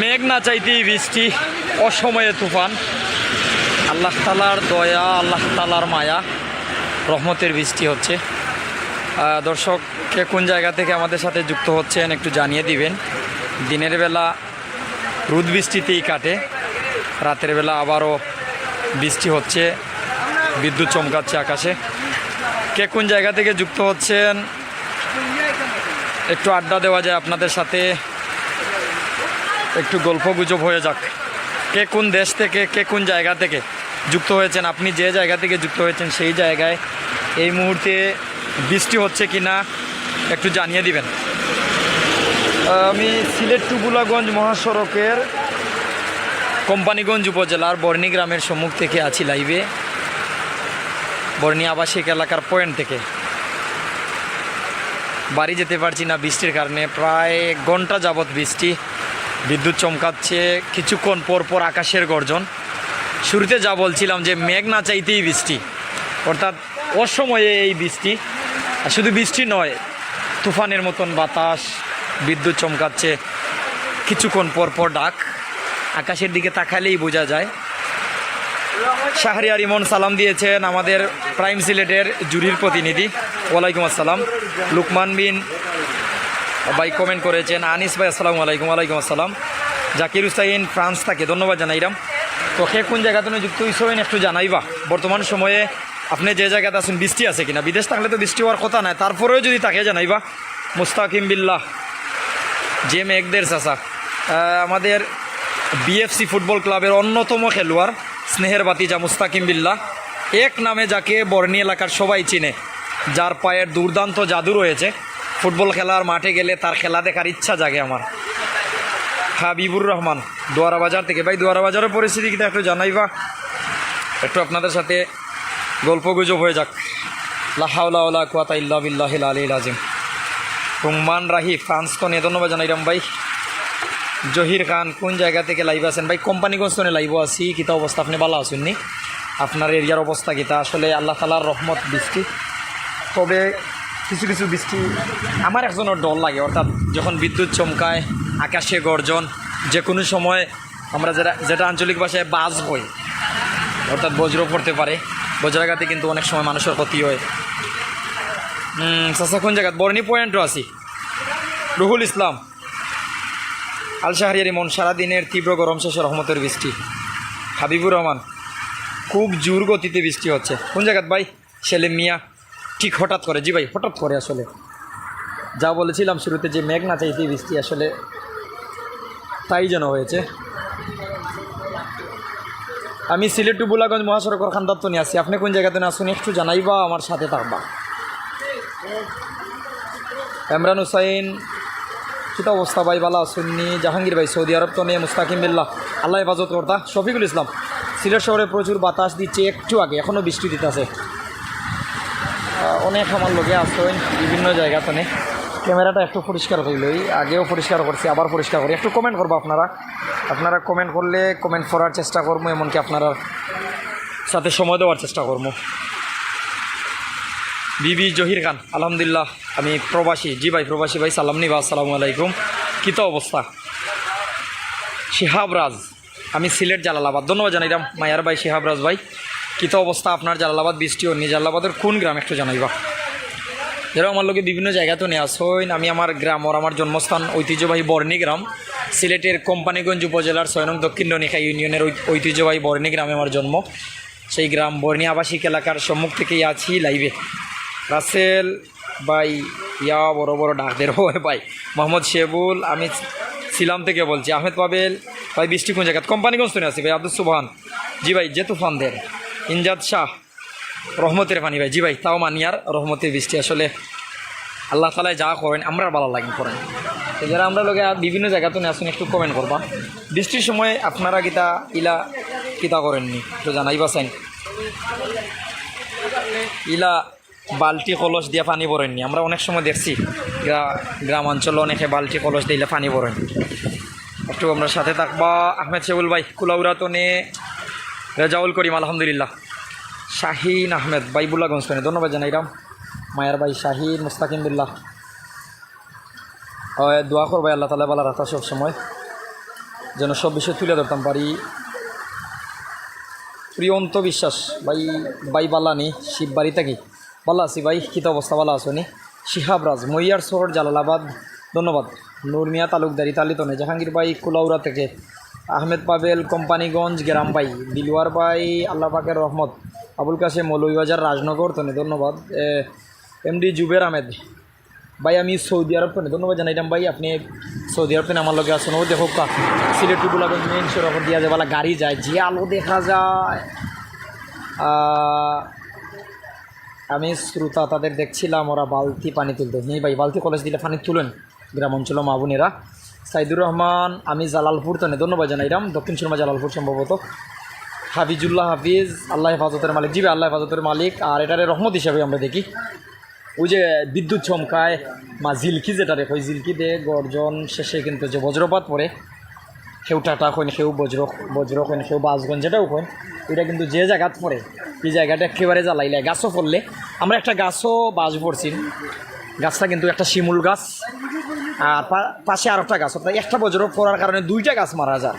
মেঘ না চাইতেই বৃষ্টি, অসময়ে তুফান। আল্লাহ তালার দয়া, আল্লাহ তালার মায়া, রহমতের বৃষ্টি হচ্ছে। দর্শক, কে কোন জায়গা থেকে আমাদের সাথে যুক্ত হচ্ছেন একটু জানিয়ে দিবেন। দিনের বেলা রোদ বৃষ্টিতেই কাটে, রাতের বেলা আবারও বৃষ্টি হচ্ছে, বিদ্যুৎ চমকাচ্ছে আকাশে। কে কোন জায়গা থেকে যুক্ত হচ্ছেন? একটু আড্ডা দেওয়া যায় আপনাদের সাথে। একটু গল্প গুজব হয়ে যাক। কে কোন দেশ থেকে, কে কোন জায়গা থেকে যুক্ত হয়েছেন, আপনি যে জায়গা থেকে যুক্ত হয়েছেন সেই জায়গায় এই মুহূর্তে বৃষ্টি হচ্ছে কি না একটু জানিয়ে দিবেন। আমি সিলেট টুবুলাগঞ্জ মহাসড়কের কোম্পানিগঞ্জ উপজেলার বর্ণি গ্রামের সম্মুখ থেকে আছি লাইভে। বর্ণি আবাসিক এলাকার পয়েন্ট থেকে। বাড়ি যেতে পারছি না বৃষ্টির কারণে, প্রায় ঘণ্টা যাবৎ বৃষ্টি। বিদ্যুৎ চমকাচ্ছে, কিছুক্ষণ পর পর আকাশের গর্জন। শুরুতে যা বলছিলাম যে মেঘ না চাইতেই বৃষ্টি, অর্থাৎ অসময়ে এই বৃষ্টি। আর শুধু বৃষ্টি নয়, তুফানের মতন বাতাস, বিদ্যুৎ চমকাচ্ছে, কিছুক্ষণ পর পর ডাক। আকাশের দিকে তাকালেই বোঝা যায়, শাহরিয়ার ইমন সালাম দিয়েছেন আমাদের প্রাইম সিলেটের জুরির প্রতিনিধি। ওয়ালাইকুম আসসালাম। লুকমান বিন ভাই কমেন্ট করেছেন। আনিস ভাই, আসসালামু আলাইকুম। ওয়ালাইকুম আসসালাম। জাকির হুসাইন ফ্রান্স থাকে। ধন্যবাদ জানাইরাম তো কে কোন জায়গাতে যুক্ত হইসবেন একটু জানাইবা। বর্তমান সময়ে আপনি যে জায়গাতে আছেন, বৃষ্টি আছে কিনা? বিদেশ থাকলে তো বৃষ্টি হওয়ার কথা নাই। তারপরেও যদি তাকে জানাইবা। মুস্তাকিম বিল্লাহ। জে মেঘদের চাষা আমাদের বিএফসি ফুটবল ক্লাবের অন্যতম খেলোয়াড়, স্নেহের বাতিজা মুস্তাকিম বিল্লাহ। এক নামে যাকে বর্ণি এলাকার সবাই চিনে। যার পায়ের দুর্দান্ত জাদু রয়েছে। ফুটবল খেলার মাঠে গেলে তার খেলা দেখার ইচ্ছা জাগে আমার। হাবিবুর রহমান, দোয়ারা বাজার থেকে। ভাই, দোয়ারা বাজারের পরিস্থিতি কিন্তু একটু জানাইবা একটু আপনাদের সাথে গল্প গুজব হয়ে যাক। লাহাউলা কুয়াতা ইল্লা বিল্লাহিল আলী আজিম রুম্মান রাহি, ফ্রান্স নিয়ে ধন্যবাদ জানাইরাম ভাই। জহির খান, কোন জায়গা থেকে লাইভ আছেন? ভাই, কোম্পানিগঞ্জ তো লাইভ আছি। কিতা অবস্থা? আপনি ভালো আছেননি আপনার এরিয়ার অবস্থা কিতা আসলে আল্লাহ তালার রহমত বৃষ্টি। তবে কিছু কিছু বৃষ্টি। আমার একজনের ডর লাগে, অর্থাৎ যখন বিদ্যুৎ চমকায়, আকাশে গর্জন যে কোনো সময় আমরা যেটা যেটা আঞ্চলিক ভাষায় বাজ হই অর্থাৎ বজ্র পড়তে পারে। বজ্রাঘাতে কিন্তু অনেক সময় মানুষের ক্ষতি হয়। চাষা কোন জায়গা বর্ণি পয়েন্টও আছি। রুহুল ইসলাম। আল শাহরিয়ার ইমন, সারাদিনের তীব্র গরম শেষে রহমতের বৃষ্টি। হাবিবুর রহমান, খুব জোর গতিতে বৃষ্টি হচ্ছে। কোন জায়গাত ভাই? ছেলে মিয়া। ঠিক হঠাৎ করে? জি ভাই, হঠাৎ করে আসলে। যা বলেছিলাম শুরুতে যে মেঘ না চাইতে বৃষ্টি আসলে তাই যেন হয়েছে। আমি সিলেট টু বুলাগঞ্জ মহাসড়কের খান্দাত্ত নিয়ে আসি আপনি কোন জায়গাতে না আসুন, একটু জানাইবা, আমার সাথে থাকবা। এমরান হুসাইন কিতা অবস্থা ভাই বালা সুন্নি জাহাঙ্গীর ভাই, সৌদি আরব তো নিয়ে মুস্তাকিম বিল্লাহ। আল্লাহ হেফাজত কর্তা। শফিকুল ইসলাম, সিলেট শহরে প্রচুর বাতাস দিচ্ছে, একটু আগে এখনও বৃষ্টি দিতেছে। অনেক আমার লোকে আসছেন বিভিন্ন জায়গাতে নে ক্যামেরাটা একটু পরিষ্কার হইলই আগেও পরিষ্কার করছি, আবার পরিষ্কার করি। একটু কমেন্ট করব আপনারা। আপনারা কমেন্ট করলে কমেন্ট করার চেষ্টা করব, এমনকি আপনারা সাথে সময় দেওয়ার চেষ্টা করব। বিবি জহির খান, আলহামদুলিল্লাহ। আমি প্রবাসী, জি ভাই, প্রবাসী ভাই, সালাম নিবা, আসসালামু আলাইকুম। কিত অবস্থা? শিহাব রাজ, আমি সিলেট, জালালাবাদ। ধন্যবাদ জানাইলাম, মায়ার ভাই, শিহাব রাজ ভাই। কিত অবস্থা আপনার? জালালাবাদ বৃষ্টি অন্য নিয়ে জালালাবাদের কোন গ্রাম একটু জানাইবা? যেরকম আমার লোকে বিভিন্ন জায়গা তো নেওয়া হইন, আমি আমার গ্রাম ওর আমার জন্মস্থান ঐতিহ্যবাহী বর্ণী গ্রাম। সিলেটের কোম্পানিগঞ্জ উপজেলার সয়নং দক্ষিণ দনিকা ইউনিয়নের ঐতিহ্যবাহী বর্ণি গ্রামে আমার জন্ম। সেই গ্রাম বর্ণী আবাসিক এলাকার সম্মুখ থেকেই আছি লাইভে। রাসেল ভাই, ইয়া বড় বড় ডাকদের। হয় ভাই, মোহাম্মদ শেবুল, আমি ছিলাম থেকে বলছি। আহমেদ পাবেল, ভাই, বৃষ্টি কোন জায়গা কোম্পানিগঞ্জ তো আছি ভাই, আব্দুল সুবহান। জি ভাই যে তুফানদের ইনজাদ শাহ, রহমতের পানি ভাই। জি ভাই, তাও মানিয়ার রহমতের বৃষ্টি। আসলে আল্লাহ তালায় যা করেন আমরা ভালো লাগেন করেন। যারা আমরা লোকে বিভিন্ন জায়গাতে নিয়ে আসুন, একটু কমেন্ট করবা। বৃষ্টির সময় আপনারা কিতা ইলা কিতা করেননি? তো জানাইবা চাইন ইলা বালতি কলস দিয়ে পানি ভরেননি। আমরা অনেক সময় দেখছি, গ্রা- গ্রাম অঞ্চলে অনেকে বালতি কলস দিলে পানি ভরেন। একটু আমরা সাথে থাকবা। আহমেদ শেবুল ভাই কুলাউরা তো নে রেজাউল করিম, আলহামদুলিল্লাহ। শাহিন আহমেদ, বাইবুল্লাহ গঞ্জপানি ধন্যবাদ জানাইরাম মায়ার ভাই শাহিন মুস্তাকিম বিল্লাহ। দোয়া করবাই আল্লাহ তালা বালা রাখা সব সময় যেন সব বিষয় তুলে ধরতাম পারি। প্রিয়ন্ত বিশ্বাস, ভাই ভাই বালানি শিববাড়ি থাকি ভালো আছি ভাই কিত অবস্থা বালা আছো নি? শিহাব রাজ মইয়ার শহর, জালালাবাদ। ধন্যবাদ। নুরমিয়া তালুকদারি, তালিতনে, জাহাঙ্গীর ভাই কুলাউরা থেকে। আহমেদ পাবেল, কোম্পানিগঞ্জ, গ্রাম ভাই দিলওয়ার ভাই আল্লাহ পাকের রহমত, আবুল কাসেম মৌলভীবাজার, রাজনগর তনে ধন্যবাদ এমডি জুবের আহমেদ। ভাই, আমি সৌদি আরব তনে ধন্যবাদ জানাইলাম ভাই, আপনি সৌদি আরব তনে আমার লগে আসুন ও দেখো, কা, সিলেট টুবুলাগঞ্জ মেন দিয়া যায় বলা গাড়ি যায়, যে আলো দেখা যায়। আমি শ্রোতা তাদের দেখছিলাম, ওরা বালতি পানি তুলতে। নেই ভাই, বালতি কলেজ দিলে পানি তুলেন। গ্রাম অঞ্চল মা বোনেরা। সাইদুর রহমান, আমি জালালপুর তনে ধন্যবাদ জানাইলাম দক্ষিণ শর্মা জালালপুর সম্ভবত। হাফিজুল্লাহ হাফিজ, আল্লাহ হেফাজতের মালিক। জি ভাই, আল্লাহ হেফাজতের মালিক। আর এটারে রহমত হিসাবে আমরা দেখি। ওই যে বিদ্যুৎ চমকায়, মা জিলকি যেটা জিলকি দিয়ে গর্জন শেষে কিন্তু যে বজ্রপাত পড়ে, সেও টাটা কইন, সেও বজ্র বজ্র কইন, সেও বাসগঞ্জ যেটাও কইন, এটা কিন্তু যে জায়গাত পড়ে, এই জায়গাটা একেবারে জ্বালাইলে, গাছও পড়লে। আমরা একটা গাছও বাস পড়ছি গাছটা কিন্তু একটা শিমুল গাছ। আর পাশে আর একটা গাছ, অর্থাৎ একটা বজ্র পড়ার কারণে দুইটা গাছ মারা যায়।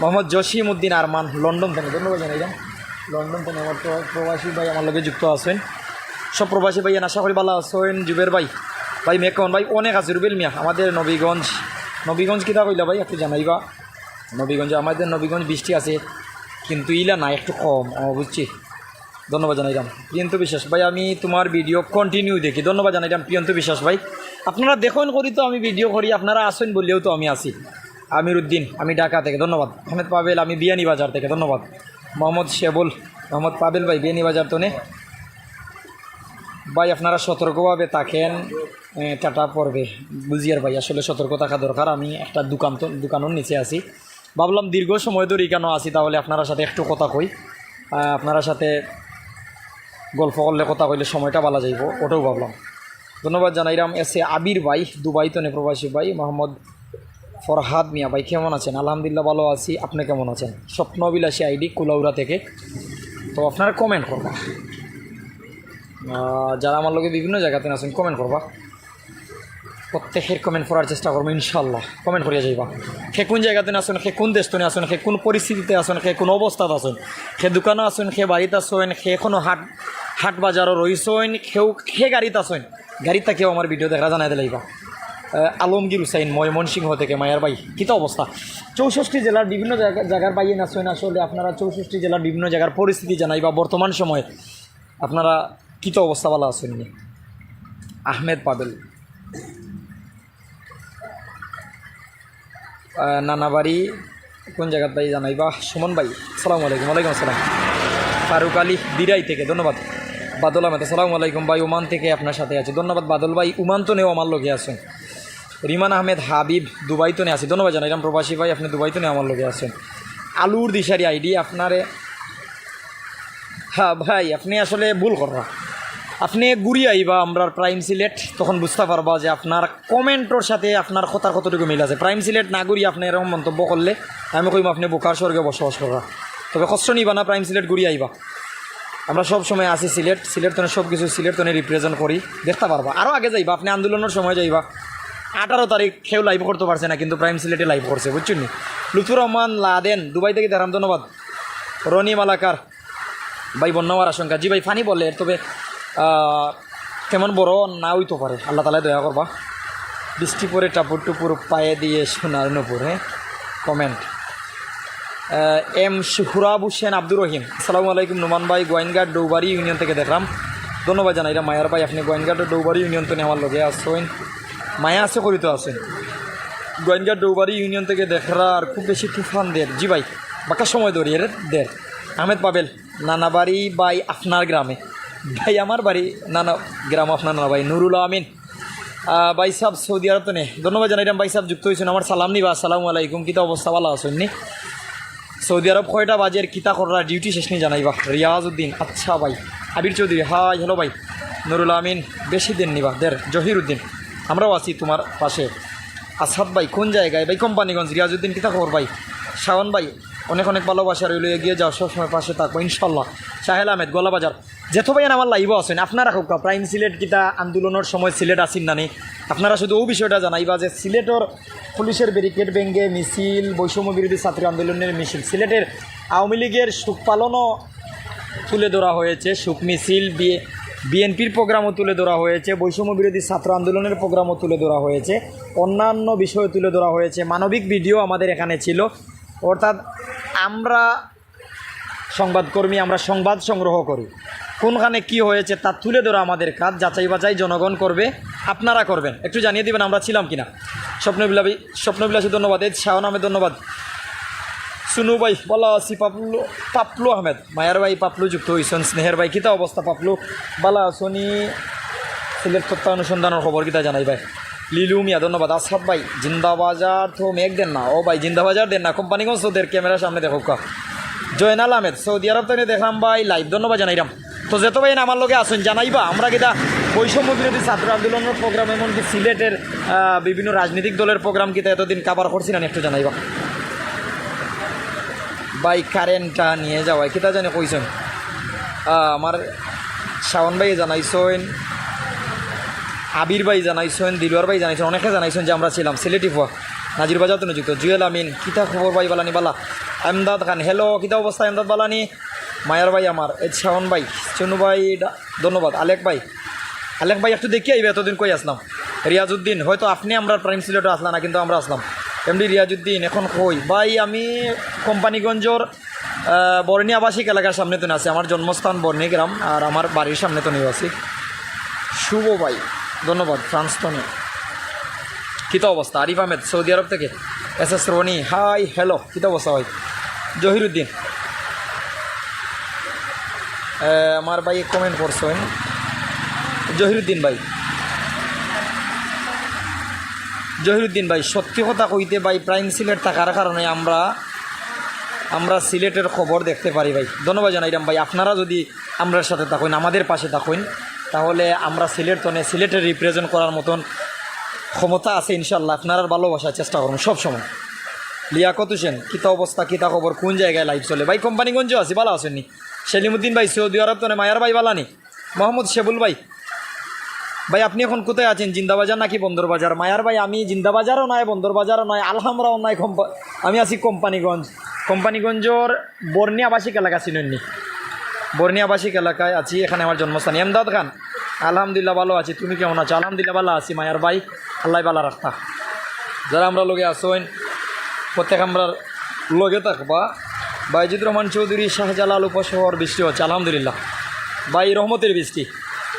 মোহাম্মদ জসিম উদ্দিন আরমান, লন্ডন থেকে। ধন্যবাদ জানাইলাম লন্ডন থেকে আমার প্র- প্রবাসী ভাই আমার লগে যুক্ত আছেন। সব প্রবাসী ভাই আশা করি ভালো আছেন। জুবের ভাই ভাই মেকন ভাই, অনেক আছে। রুবেল মিয়া, আমাদের নবীগঞ্জ। নবীগঞ্জ কিতা কইলা ভাই, একটু জানাইবা? নবীগঞ্জে, আমাদের নবীগঞ্জ বৃষ্টি আছে, কিন্তু ইলা না একটু কম ও বুঝছি? ধন্যবাদ জানাইলাম। প্রিয়ন্ত বিশ্বাস, ভাই, আমি তোমার ভিডিও কন্টিনিউ দেখি। ধন্যবাদ জানাইলাম, প্রিয়ন্ত বিশ্বাস ভাই। আপনারা দেখুন করি তো আমি ভিডিও করি, আপনারা আসেন বললেও তো আমি আসি। আমির উদ্দিন আমি ঢাকা থেকে, ধন্যবাদ। আহমেদ পাবেল, আমি বিয়ানি বাজার থেকে, ধন্যবাদ। মোহাম্মদ শেবুল, মোহাম্মদ পাবেল ভাই, বিয়ানি বাজার তো নে। ভাই, আপনারা সতর্কভাবে থাকেন টাটা পড়বে বুঝিয়ার ভাই, আসলে সতর্ক থাকা দরকার, আমি একটা দোকান তো, দোকানের নিচে আছি। ভাবলাম দীর্ঘ সময় ধরে কেন আছি, তাহলে আপনারা সাথে একটু কথা কই। আপনারা সাথে গল্প করলে কথা কইলে সময়টা ভালো যাইব, ওটাও ভাবলাম। ধন্যবাদ জানাইরাম এস এ আবির ভাই, দুবাই তো প্রবাসী ভাই, মোহাম্মদ ফরহাদ মিয়া ভাই, কেমন আছেন? আলহামদুলিল্লাহ ভালো আছি। আপনি কেমন আছেন? স্বপ্নবিলাসী আইডি কুলাউরা থেকে। তো আপনারা কমেন্ট করবা। যারা আমার লোকে বিভিন্ন জায়গাতে আছেন কমেন্ট করবা। প্রত্যেকের কমেন্ট করার চেষ্টা করব ইনশাল্লাহ কমেন্ট করিয়া যাইবা। সে কোন জায়গাতে আসুন সে কোন দেশ দেশতে আসুন সে কোন পরিস্থিতিতে আসুন সে কোন অবস্থাত আসুন সে দোকানে আসুন সে বাড়িতে আসুন সে এখনও হাট হাট বাজারও রইছেন সেও সে গাড়িতে আসুন গাড়িতে কেউ আমার ভিডিও দেখা জানাই দিলাইবা আলমগীর হুসাইন, ময়মনসিংহ থেকে মায়ার বাই কিতা অবস্থা? চৌষট্টি জেলার বিভিন্ন জায়গা, জায়গার বাইয়ে নাচেন আসলে আপনারা চৌষট্টি জেলার বিভিন্ন জায়গার পরিস্থিতি জানাই বা বর্তমান সময়ে আপনারা কিতা অবস্থা ভালো আছেন? আহমেদ পাবেল নানাবাড়ি কোন জায়গার ভাই জানাইবা সুমন ভাই সালামু আলাইকুম, ওয়ালাইকুম আসসালাম। ফারুক আলী দিরাই থেকে, ধন্যবাদ। বাদল আহমেদ, আসসালামু আলাইকুম ভাই, ওমান থেকে আপনার সাথে আছে। ধন্যবাদ বাদল ভাই উমান তো নেও আমার লগে আছেন। রিমান আহমেদ, হাবিব, দুবাই তো নে আছি। ধন্যবাদ জানাইলাম প্রবাসী ভাই, আপনি দুবাই তো নে আমার লগে আছেন। আলুর দিশারি আইডি, আপনারে হ্যাঁ ভাই, আপনি আসলে ভুল করা আপনি ঘুরি আইবা, আমরা প্রাইম সিলেট তখন বুঝতে পারবা যে আপনার কমেন্টর সাথে আপনার কথার কতটুকু মিল আছে। প্রাইম সিলেট না ঘুরি আপনি এরকম মন্তব্য করলে, আমি কইম আপনি বোকার স্বর্গে বসবাস করা তবে কষ্ট নিবা না প্রাইম সিলেট ঘুরি আইবা। আমরা সব সময় আসি সিলেট সিলেট তনে সব কিছু সিলেট তনে রিপ্রেজেন্ট করি। দেখতে পারবা। আরও আগে যাইবা, আপনি আন্দোলনের সময় যাইবা। আঠারো তারিখ কেউ লাইভ করতে পারছে না, কিন্তু প্রাইম সিলেটে লাইভ করছে, বুঝছেন লুৎফুর রহমান, লাদেন, দুবাই থেকে দেখাম ধন্যবাদ। রনি মালাকার, ভাই বন্যা হওয়ার আশঙ্কা। জি ভাই, ফানি বলে, তবে তেমন বড় না হইতে পারে। আল্লাহ তালা দয়া করবা। বৃষ্টি পরে টাপুর টুপুর পায়ে দিয়ে সোনার নপুর হ্যাঁ? Comment M Suhrab Hossain Abdur Rahim. আসসালামু আলাইকুম নোমান ভাই গোয়েনঘাট ডৌবাড়ি ইউনিয়ন থেকে দেখলাম। ধন্যবাদ জানাইলাম মায়ার ভাই, আপনি গোয়েনঘাট ডৌবাড়ি ইউনিয়ন তো আমার লগে আসছেন মায়া আছে, করিত আছেন। গোয়েনঘাট ডৌবাড়ি ইউনিয়ন থেকে দেখরা খুব বেশি তুফান দের জি ভাই, বাকা সময় ধরিয়ে দের আহমেদ পাবেল, নানাবাড়ি বাই আপনার গ্রামে। ভাই, আমার বাড়ি নানা, গ্রাম আপনার নানা ভাই, নুরুল আমিন। ভাই সাহেব, সৌদি আরব তো নেই। ধন্যবাদ জানাইলাম, ভাই সাহেব, যুক্ত হয়েছেন। আমার সালাম নিবা। আসসালামু আলাইকুম। কিতা অবস্থা? ভালো আছেন নি? সৌদি আরব কয়টা বাজের কিতা করার? ডিউটি শেষ নিয়ে জানাইবা। রিয়াজ উদ্দিন আচ্ছা ভাই। আবির চৌধুরী, হাই হ্যালো ভাই। নুরুল আমিন, বেশি দিন নিবা। দের জহির উদ্দিন আমরাও আছি তোমার পাশে। আসাদ ভাই, কোন জায়গায়? ভাই, কোম্পানিগঞ্জ। রিয়াজউদ্দিন, কিতা খবর ভাই? শাওন ভাই, অনেক অনেক ভালোবাসা রইল। এগিয়ে যাও, সবসময় পাশে থাকব ইনশাল্লাহ সাহেল আহমেদ, গোলাবাজার। যেত ভাইয়ান আমার লাইভ আছেন, আপনারা হোক প্রাইম সিলেট কিতা আন্দোলনের সময় সিলেট আসিন নানি। আপনারা শুধু ও বিষয়টা জানাইবা যে সিলেটর পুলিশের ব্যারিকেড ভেঙ্গে মিছিল, বৈষম্য বিরোধী ছাত্র আন্দোলনের মিছিল, সিলেটের আওয়ামী লীগের সুখ পালনও তুলে ধরা হয়েছে, সুখ মিছিল বিয়ে বিএনপির প্রোগ্রামও তুলে ধরা হয়েছে, বৈষম্য বিরোধী ছাত্র আন্দোলনের প্রোগ্রামও তুলে ধরা হয়েছে, অন্যান্য বিষয় তুলে ধরা হয়েছে। মানবিক ভিডিও আমাদের এখানে ছিল। অর্থাৎ আমরা সংবাদকর্মী, আমরা সংবাদ সংগ্রহ করি। কোনখানে কি হয়েছে তা তুলে ধরা আমাদের কাজ, যাচাই বাছাই জনগণ করবে, আপনারা করবেন। একটু জানিয়ে দেবেন আমরা ছিলাম কি কিনা। স্বপ্নবিলাসী স্বপ্নবিলাসী ধন্যবাদ, এই শাহ নামে ধন্যবাদ। সুনু ভাই বলা আছি পাপলু পাপলু আহমেদ। মায়ার ভাই পাপলু যুক্ত হয়েছেন স্নেহের ভাই কিতা অবস্থা পাপলু? বালা আসনি সিলেট তথ্য অনুসন্ধানের খবর জানাই ভাই? লিলু মিয়া, ধন্যবাদ। আসাদ ভাই, জিন্দাবাজার তো মেঘ দেন না। ও ভাই, জিন্দাবাজার দেন না। কোম্পানিগঞ্জ ওদের ক্যামেরার সামনে দেখো জয়নাল আহমেদ, সৌদি আরব থেকে দেখলাম ভাই লাইভ ধন্যবাদ জানাইলাম তো যেত ভাই আমার লগে আসুন জানাইবা। আমরা কিতা বৈষম্য বিরোধী ছাত্র আন্দোলনের প্রোগ্রাম এমনকি সিলেটের বিভিন্ন রাজনৈতিক দলের প্রোগ্রাম কিতা এতদিন কাবার করছি না একটু জানাইবা। বাই কারেন্টটা নিয়ে যাওয়ায় কিতা জানি কইছেন। আমার শাওন ভাই জানাইছেন, আবির ভাই জানাইছেন দিলুয়ার ভাই জানাইছেন, অনেকে জানাইছেন যে আমরা ছিলাম সিলেটি ফুয়া নাজির বাজার তো নিযুক্ত জুয়েল আমিন, কিতা খবর ভাই বালানি বালা? আহমদাদ খান হ্যালো কিতা অবস্থা? আহমদাদ বালানি? মায়ার ভাই আমার, এই শাওন ভাই, চনু ভাই ধন্যবাদ। আলেক ভাই আলেক ভাই, একটু দেখি আইবে, এতদিন কই আসলাম? রিয়াজউদ্দিন হয়তো আপনি আমরা প্রাইম সিলেটে আসলাম না, কিন্তু আমরা আসলাম। এমডি রিয়াজউদ্দিন এখন কই? ভাই, আমি কোম্পানিগঞ্জর বর্ণী আবাসিক এলাকার সামনে তো আছি। আমার জন্মস্থান বর্ণী গ্রাম, আর আমার বাড়ির সামনে তো আছি। শুভ ভাই, ধন্যবাদ, ফ্রান্স তনে কিতা অবস্থা? আরিফ আহমেদ, সৌদি আরব থেকে। S S Roni, hi, hello কিতা অবস্থা ভাই? জহিরুদ্দিন আমার ভাই কমেন্ট করছেন। জহিরুদ্দিন ভাই। জহিরুদ্দিন ভাই, সত্যি কথা কইতে ভাই প্রাইম সিলেট থাকার কারণে আমরা আমরা সিলেটের খবর দেখতে পারি ভাই। ধন্যবাদ জানাইলাম ভাই, আপনারা যদি আমরার সাথে থাকুন, আমাদের পাশে থাকুন, তাহলে আমরা সিলেট তনে সিলেটের রিপ্রেজেন্ট করার মতন ক্ষমতা আছে ইনশাল্লাহ আপনারা ভালোবাসার চেষ্টা করুন, সব সময়। লিয়াকত হোসেন, কিতা অবস্থা, কিতা খবর, কোন জায়গায় লাইভ চলে? ভাই, কোম্পানিগঞ্জ আছি, ভালো আসেননি সেলিমুদ্দিন ভাই, সৌদি আরব তনে মায়ার ভাই বালানি। মোহাম্মদ শেবুল ভাই। ভাই, আপনি এখন কোথায় আছেন? জিন্দাবাজার নাকি বন্দরবাজার? মায়ার ভাই, আমি জিন্দাবাজারও নয় বন্দরবাজারও নয় আলহামরাও নয় আমি আছি কোম্পানিগঞ্জ। কোম্পানিগঞ্জর বর্ণী আবাসিক এলাকা চিনেননি। বর্ণী আবাসিক এলাকায় আছি, এখানে আমার জন্মস্থান। এমদাদ খান, আলহামদুলিল্লাহ ভালো আছি। তুমি কেমন আছো? আলহামদুলিল্লাহ ভালো আছি, মায়ার ভাই। আল্লাহ ভালো রাখতা। যারা আমরা লোকে আসোন প্রত্যেক আমরা লগে থাকবা। বাইজিদ রহমান চৌধুরী, শাহজালাল উপশহর বৃষ্টি হচ্ছে, আলহামদুলিল্লাহ। ভাই, রহমতের বৃষ্টি।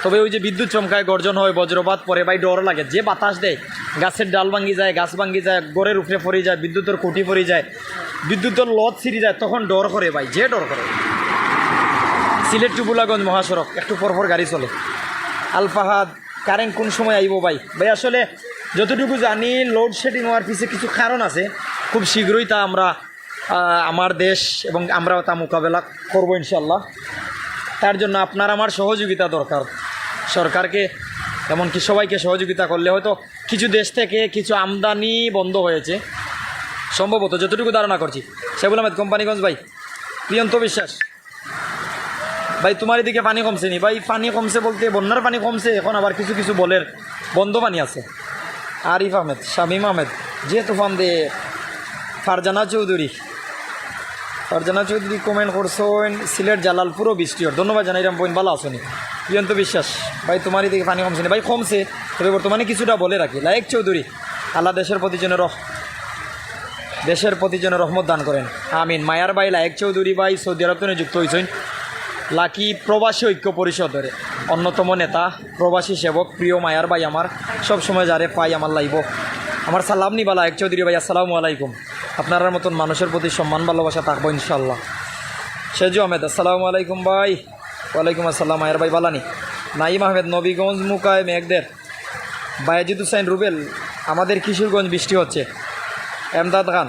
তবে ওই যে বিদ্যুৎ চমকায় গর্জন হয়, বজ্রপাত পরে ভাই, ডর লাগে। যে বাতাস দেয়, গাছের ডাল ভাঙ্গি যায়, গাছ ভাঙ্গি যায়, গড়ের উপরে পড়ে যায়, বিদ্যুতের খুঁটি পড়ে যায়, বিদ্যুতের লত ছিঁড়ে যায়, তখন ডর করে, ভাই, যে ডর করে। সিলেট টুবুলাগঞ্জ মহাসড়ক, একটু পরপর গাড়ি চলে। আলফাহাদ, কারেন্ট কোন সময় আইব, ভাই? ভাই, আসলে যতটুকু জানি লোডশেডিং হওয়ার পিছিয়ে কিছু কারণ আছে। খুব শীঘ্রই তা আমরা আমার দেশ এবং আমরাও তা মোকাবেলা করব ইনশাল্লাহ তার জন্য আপনার আমার সহযোগিতা দরকার। সরকারকে, এমনকি সবাইকে সহযোগিতা করলে হয়তো কিছু দেশ থেকে কিছু আমদানি বন্ধ হয়েছে। সম্ভবত যতটুকু ধারণা করছি। সেগুলো আহমেদ কোম্পানিগঞ্জ ভাই, প্রিয়ন্ত বিশ্বাস। ভাই, তোমার এদিকে পানি কমছে নি? ভাই, পানি কমছে বলতে বন্যার পানি কমছে, এখন আবার কিছু কিছু বলের বন্ধ পানি আছে। আরিফ আহমেদ, শামীম আহমেদ যে তুফান দে ফারজানা চৌধুরী ফারজানা চৌধুরী কমেন্ট করছেন সিলেট জালালপুরও বৃষ্টি হয় ধন্যবাদ জানাইরাম বোন ভালো আসনি প্রিয়ন্ত বিশ্বাস, ভাই তোমার এদিকে পানি কমছে ভাই কমছে, তবে বর্তমানে কিছুটা বলে রাখি। লায়েক চৌধুরী, আল্লাহ দেশের প্রতি যেন রহ, দেশের প্রতি যেন রহমত দান করেন। আমিন। মায়ার ভাই, লায়েক চৌধুরী ভাই, সৌদি আরব যুক্ত হয়েছেন লাকি প্রবাসী ঐক্য পরিষদের অন্যতম নেতা, প্রবাসী সেবক, প্রিয় মায়ার ভাই আমার। সব সময় যারে পাই, আমার লাইব। আমার সালাম নিবালা এক চৌধুরী ভাই, আসসালামু আলাইকুম। আপনার মতন মানুষের প্রতি সম্মান, ভালোবাসা থাকব ইনশাল্লাহ সেজু আহমেদ, আসসালামু আলাইকুম ভাই। ওয়ালাইকুম আসসালাম, মায়ের ভাই বালানি। নাইম আহমেদ, নবীগঞ্জ, মুকায় মেঘদের। বায়াজিদ হুসাইন, রুবেল, আমাদের কিশোরগঞ্জ বৃষ্টি হচ্ছে। এমদাদ খান।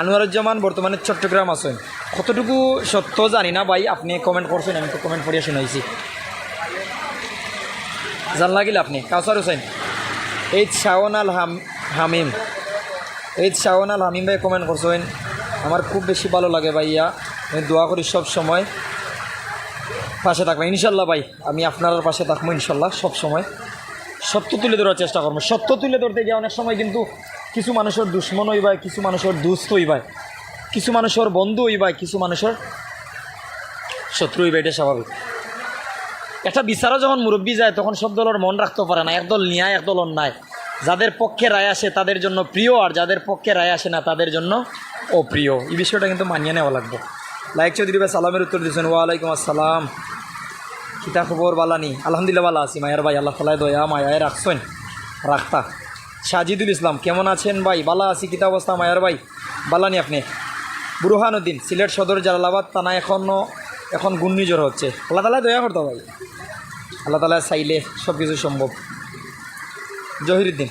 আনোয়ারুজ্জামান, বর্তমানে চট্টগ্রাম আছেন। কতটুকু সত্য জানি না ভাই, আপনি কমেন্ট করছেন, আমি তো কমেন্ট পড়িয়া শুনাইছি। জান লাগিল আপনি। কাউসার হোসেন এইচ শাওন আল হাম হামিম। এইচ শাওন আল হামিম ভাই কমেন্ট করছেন। আমার খুব বেশি ভালো লাগে ভাইয়া। আমি দোয়া করি সব সময়। পাশে থাকব ইনশাল্লাহ ভাই, আমি আপনার পাশে থাকব ইনশাল্লাহ সব সময়। সত্য তুলে ধরার চেষ্টা করব। সত্য তুলে ধরতে গিয়ে অনেক সময় কিন্তু কিছু মানুষের দুশ্মন হইবায় কিছু মানুষের দুস্থ হইবায় কিছু মানুষের বন্ধু হইবায় কিছু মানুষের শত্রু হইবা এটা স্বাভাবিক। একটা বিচারও যখন মুরব্বী যায়, তখন সব দলের মন রাখতে পারে না। একদল ন্যায়, একদল অন্যায়। যাদের পক্ষে রায় আসে তাদের জন্য প্রিয়, আর যাদের পক্ষে রায় আসে না তাদের জন্য অপ্রিয়। এই বিষয়টা কিন্তু মানিয়ে নেওয়া লাগবে। লাইক চৌধুরী ভাই, সালামের উত্তর দিয়েছেন। ওয়ালাইকুম আসসালাম। কিতা খবর বালানি? আলহামদুলিল্লাহ ভালো আছি। মায়ের ভাই, আল্লাহ তালায় দয়া, মায়ায় রাখছেন। রাখতা। সাজিদুল ইসলাম, কেমন আছেন ভাই? বালা আছি। কিতা অবস্থা মায়ের ভাই? বালানি আপনি? বুরহানুদ্দিন, সিলেট সদর, জালালাবাদ থানা এখনও এখন ঘূর্ণিঝড় হচ্ছে। আল্লাহ তালা দয়া করতো ভাই। আল্লাহ তালা চাইলে সব কিছু সম্ভব। জহিরুদ্দিন।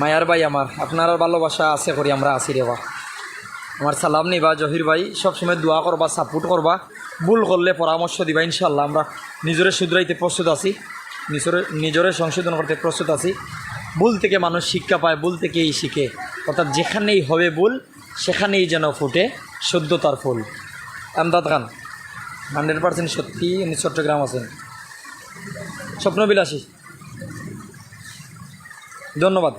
মায়ার ভাই আমার, আপনার ভালোবাসা আছে করি আমরা আছি রেবা আমার সালাম নিবা, জহির ভাই, সবসময় দোয়া করবা সাপোর্ট করবা, ভুল করলে পরামর্শ দিবা ইনশাল্লাহ আমরা নিজরে শুধরাইতে প্রস্তুত আছি, নিজরে নিজরে সংশোধন করতে প্রস্তুত আছি। ভুল থেকে মানুষ শিক্ষা পায়, ভুল থেকেই শিখে। অর্থাৎ যেখানেই হবে ভুল, সেখানেই যেন ফুটে সদ্যতার ফুল। আমদাদ খান হান্ড্রেড পার্সেন্ট সত্যি উনি চট্টগ্রাম আছেন। স্বপ্নবিলাসী। ধন্যবাদ।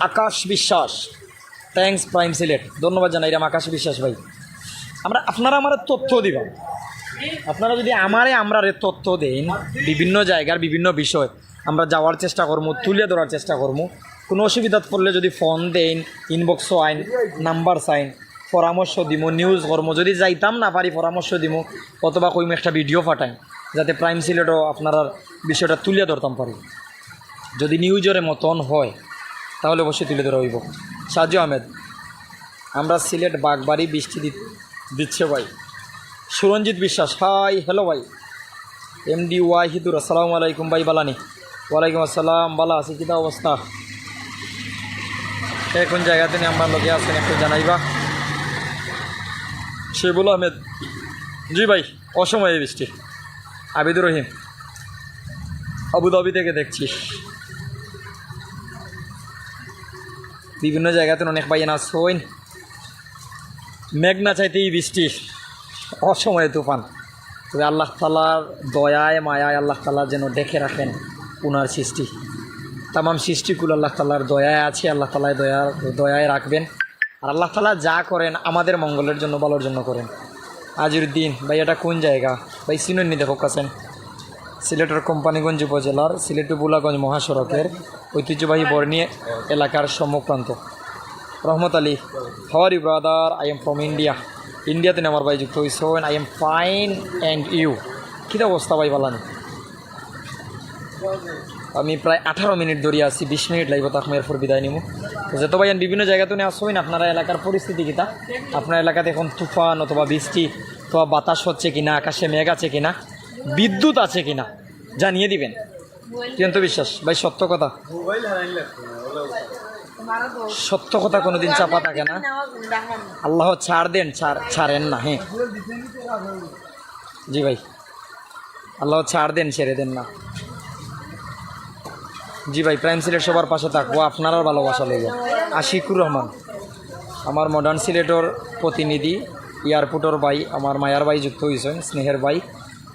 আকাশ বিশ্বাস। থ্যাংকস প্রাইম সিলেট ধন্যবাদ জানাই রাম আকাশ বিশ্বাস ভাই। আমরা, আপনারা আমার তথ্য দিবা আপনারা যদি আমারে, আমরারে তথ্য দেন, বিভিন্ন জায়গার বিভিন্ন বিষয়, আমরা যাওয়ার চেষ্টা করব তুলে ধরার চেষ্টা করব কোনো অসুবিধাত পড়লে যদি ফোন দেন ইনবক্স আইন, নাম্বার সাইন, পরামর্শ দিব নিউজ কর্ম। যদি যাইতাম না পারি, পরামর্শ দিব অথবা কইম একটা ভিডিও পাঠাই। যাতে প্রাইম সিলেটও আপনারা বিষয়টা তুলে ধরতাম পারি। যদি নিউজের মতন হয়, তাহলে অবশ্যই তুলে ধরা হইব। সাজু আহমেদ, আমরা সিলেট বাগবাড়ি বৃষ্টি দিচ্ছে ভাই। সুরঞ্জিত বিশ্বাস হাই হ্যালো ভাই। এমডি ওয়াহিদুর আসসালামু আলাইকুম ভাই, বালানি। ওয়ালাইকুম আসসালাম, বালা, আছি কিতা অবস্থা? কে কোন জায়গাতে নিয়ে আমরা লোকে আছেন, একটু জানাইবা। শেবুল আহমেদ, জি ভাই, অসময়ে বৃষ্টি। আবিদুর রহিম, আবুধাবি থেকে দেখছি। বিভিন্ন জায়গাতে অনেক পাই না সইন মেঘ না চাইতেই বৃষ্টি, অসময়ে তুফান। তবে আল্লাহ তালার দয়ায়, মায়ায় আল্লাহ তালা যেন দেখে রাখেন পুনার সৃষ্টি। তামাম সৃষ্টিকুল আল্লাহ তালার দয়ায় আছে, আল্লাহ তালায় দয়া, দয়ায় রাখবেন। আর আল্লাহ তালা যা করেন আমাদের মঙ্গলের জন্য, ভালোর জন্য করেন। আজিরুদ্দিন, ভাই, এটা কোন জায়গা? ভাই সিনন্নি দেখো কাছেন। সিলেটের কোম্পানিগঞ্জ উপজেলার, সিলেট বুলাগঞ্জ মহাসড়কের ঐতিহ্যবাহী বর্ণী এলাকার সম্মুখপ্রান্ত। Rahmat Ali how are you brother I am from India ইন্ডিয়াতে আমার ভাই যুক্ত হয়েছেন I am fine and you কী অবস্থা ভাই বলান? আমি প্রায় আঠারো মিনিট ধরিয়ে আছি, বিশ মিনিট লাগবে তাক এরপর বিদায় নিব তো যত ভাই বিভিন্ন জায়গাতে নিয়ে আসবেন আপনারা এলাকার পরিস্থিতি কিতা? আপনার এলাকাতে এখন তুফান অথবা বৃষ্টি, অথবা বাতাস হচ্ছে কিনা, আকাশে মেঘ আছে কিনা, বিদ্যুৎ আছে কিনা, জানিয়ে দিবেন। প্রিয়ন্ত বিশ্বাস? ভাই, সত্য কথা? সত্য কথা কোনোদিন চাপা থাকে না। আল্লাহ ছাড় দেন, ছাড়, ছাড়েন না হ্যাঁ। জি ভাই। আল্লাহ ছাড় দেন, ছেড়ে দেন না। জি ভাই, প্রাইম সিলেট সবার পাশে থাকব, আপনার ভালোবাসা লেগে আশিকুর রহমান, আমার মডার্ন সিলেটর প্রতিনিধি এয়ারপোর্টর ভাই, আমার মায়ার ভাই যুক্ত হয়েছেন স্নেহের ভাই,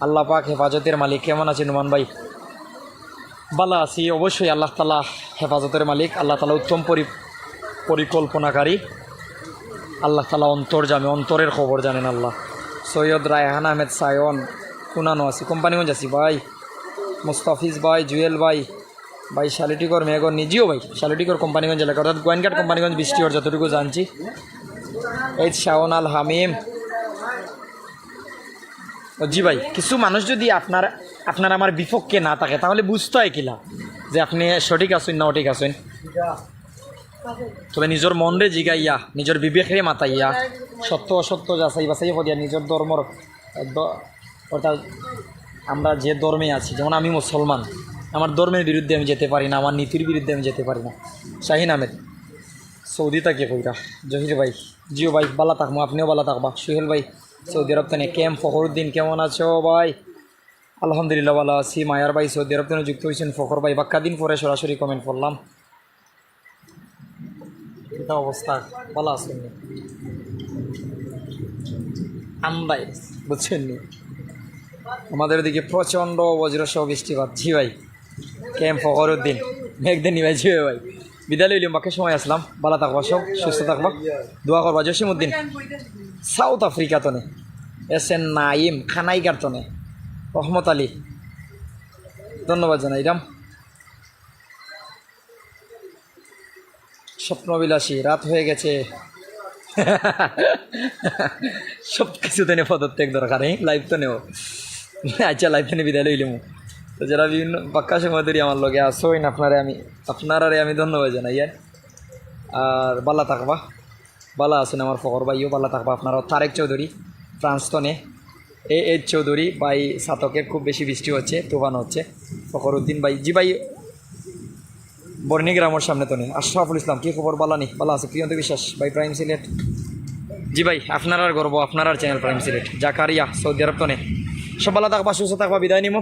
আল্লাহ পাক হেফাজতের মালিক। কেমন আছেন নুমান ভাই? বালা আছি, অবশ্যই আল্লাহ তালা হেফাজতের মালিক, আল্লাহ তালা উত্তম পরি, পরিকল্পনাকারী। আল্লাহ তালা অন্তর জানে, অন্তরের খবর জানেন আল্লাহ। সৈয়দ রায়হান আহমেদ সায়ন কুনানো আছি। কোম্পানিগঞ্জ আছি ভাই। মুস্তাফিজ ভাই, জুয়েল ভাই ভাই, শালিটিকর মেঘর নিজেও ভাই, শালিটিকর কোম্পানিগঞ্জ এলাকা অর্থাৎ গোয়েনঘাট কোম্পানিগঞ্জ বৃষ্টি ওর যতটুকু জানছি। এই শাওন আল হামিম। জি ভাই, কিছু মানুষ যদি আপনার আপনার আমার বিপক্ষে না থাকে, তাহলে বুঝতে হয় কিলা যে আপনি সঠিক আছেন না অঠিক আছেন। তবে নিজের মনরে জিগাইয়া, নিজের বিবেকে মাতাইয়া, সত্য অসত্য যাচাই বাছাই করিয়া নিজের ধর্মর অর্থাৎ আমরা যে ধর্মে আছি, যেমন আমি মুসলমান আমার ধর্মের বিরুদ্ধে আমি যেতে পারি না আমার নীতির বিরুদ্ধে আমি যেতে পারি না। শাহিন আহমেদ সৌদি তাকে কইরা? জহির ভাই জিও ভাই বালা থাকব আপনিও বালা থাকবা। সুহেল ভাই সৌদি আরব থেকে কেম ফখরুদ্দিন কেমন আছো ভাই? আলহামদুলিল্লাহ ভালো আছি। মায়ার ভাই সৌদি আরব থেকে যুক্ত হয়েছেন ফখর ভাই। বাক্কা দিন পরে সরাসরি কমেন্ট করলাম। এটা অবস্থা? ভালো আছেন আন্দাই বুঝছেন নি? আমাদের দিকে প্রচণ্ড বজ্রসহ বৃষ্টিপাত। জি ভাই। কেম ফকরউদ্দিন মেঘদিন ভাই জি ভাই। বিদায় লইলাম বাকি সময় আসলাম। ভালো থাকবা সব, সুস্থ থাকবা। দোয়া করবা জসিমুদ্দিন সাউথ আফ্রিকা তনে। এস এন নাইম, খানাইগার তনে। রহমত আলী। ধন্যবাদ জানাই, রাম। স্বপ্নবিলাসী, রাত হয়ে গেছে। সব কিছু তেনে পদত্যাগ দরকার হ্যাঁ? লাইভ তো নেও। আচ্ছা লাইভ তেনে বিদায় লইলাম তো যারা বিভিন্ন পাক্কা সময় ধরে আমার লগে আসোইন আপনারে আমি আপনারারে আমি ধন্যবাদ জানাই আর আর বালা থাকবা। বালা আছেন আমার ফকর ভাইও বালা থাকবা। আপনারা তারেক চৌধুরী ফ্রান্সতনে এ এইচ চৌধুরী ভাই সাতকের খুব বেশি বৃষ্টি হচ্ছে, তুফান হচ্ছে। ফখরুদ্দিন ভাই, জি ভাই, বর্ণি গ্রামের সামনে তো নেই। আশরাফুল ইসলাম, কি খবর? বালানি বালা আছে, প্রিয়ন্ত বিশ্বাস, ভাই প্রাইম সিলেট। জি ভাই, আপনার আর গর্ব, আপনার আর channel prime Sylhet. Zakaria, Saudi Arab তো নেই। সব বালা থাকবা, সুস্থ থাকবা, বিদায় নিমো।